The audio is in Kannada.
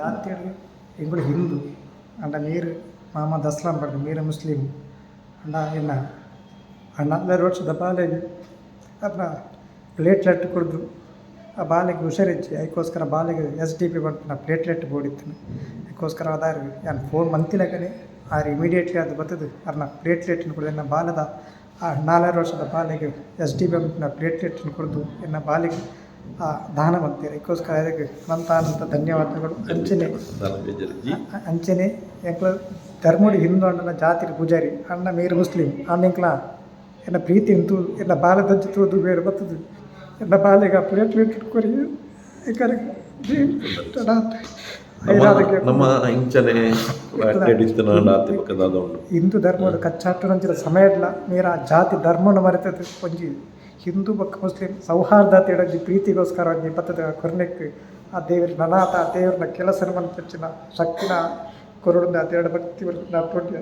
ಜಾತಿ ಎಂಗಳು ಹಿಂದೂ, ಅಂಡ ನೀರು ಮಹಮ್ಮದ್ ಅಸ್ಲಾಂ ಪಡ್ದು ಮೀರು ಮುಸ್ಲಿಂ, ಅಂಡ ಇನ್ನು ಹನ್ನೊಂದರ ವರ್ಷದ ಬಾಲೆಗೆ ಅದನ್ನ ಪ್ಲೇಟ್ಲೆಟ್ ಕುಡಿದು ಆ ಬಾಲೆಗೆ ಹುಷಾರಿಚ್ಚಿ ಅದಕ್ಕೋಸ್ಕರ ಬಾಲೆಗೆ ಎಸ್ ಡಿ ಪಿ ಬಂತು ನಾ ಪ್ಲೇಟ್ಲೆಟ್ ಬೋಡಿತ್ತು ಅದಕ್ಕೋಸ್ಕರ ಅದಾರ ನಾನು ಫೋನ್ ಮಂತಿಲಕನೆ ಆರು ಇಮಿಡಿಯೇಟ್ಲಿ ಅದು ಬರ್ತದೆ. ಅದನ್ನ ಪ್ಲೇಟ್ಲೆಟ್ನ ಕುಡಿದು ನನ್ನ ಬಾಲದ ಆ ನಾಲ್ಕು ವರ್ಷದ ಬಾಲೆಗೆ ಎಸ್ ಡಿ ಪಿ ಬಂತು ನಾ ಪ್ಲೇಟ್ಲೆಟ್ನ ಕುಡಿದು ಎನ್ನ ಬಾಲಿಗೆ ಆ ದಾನ ಬಂತೀರಿ ಅದಕ್ಕೋಸ್ಕರ ಅದಕ್ಕೆ ಅನಂತ ಅನಂತ ಧನ್ಯವಾದಗಳು. ಅಂಚನೆ. ಅಂಚನೆ. ಎಂಕ್ಲ ಧರ್ಮಡಿ ಹಿಂದೂ ಅಣ್ಣನ ಜಾತಿ ಪೂಜಾರಿ. ಅಣ್ಣ ಮೇರು ಮುಸ್ಲಿಂ. ಅಣ್ಣಂಕ್ಲ ಎನ್ನ ಪ್ರೀತಿ ಇಂತು ಎನ್ನ ಬಾಲ ದಂಚಿ ತೋದು ಬೇರೆ ಬರ್ತದೆ. ಎನ್ನ ಬಾಲೆಗ ಪ್ಲೇಟ್ ಪ್ಲೇಟ್ ಇಟ್ಕೊರಿ. ಯಾಕಂದ್ರೆ ನಮ್ಮ ಇಂಚನೆ ಹಿಂದು ಧರ್ಮದ ಕಚ್ಚಾಟುನಂಚಿನ ಸಮಯಡ್ಲ ಇಲ್ಲ. ಆ ಜಾತಿ ಧರ್ಮವನ್ನು ಮರೆತದೆ. ಒಂಜಿ ಹಿಂದೂ ಬಕ್ಕ ಮುಸ್ಲಿಂ ಸೌಹಾರ್ದತೆ ಒಂಜಿ ಪ್ರೀತಿಗೋಸ್ಕರ ಒಂಜಿ ಬತ್ತದ ಕೊರ್ನೆಕ್ ಆ ದೇವರ ನನಾಥ ಆ ದೇವರನ್ನ ಕೆಲಸ ಮನ್ಪಚ್ಚಿನ ಶಕ್ತಿನ ಕೊರಡುಂದ ಆ ದೇವರ ಭಕ್ತಿ ನಾ ತೊಂಡಿ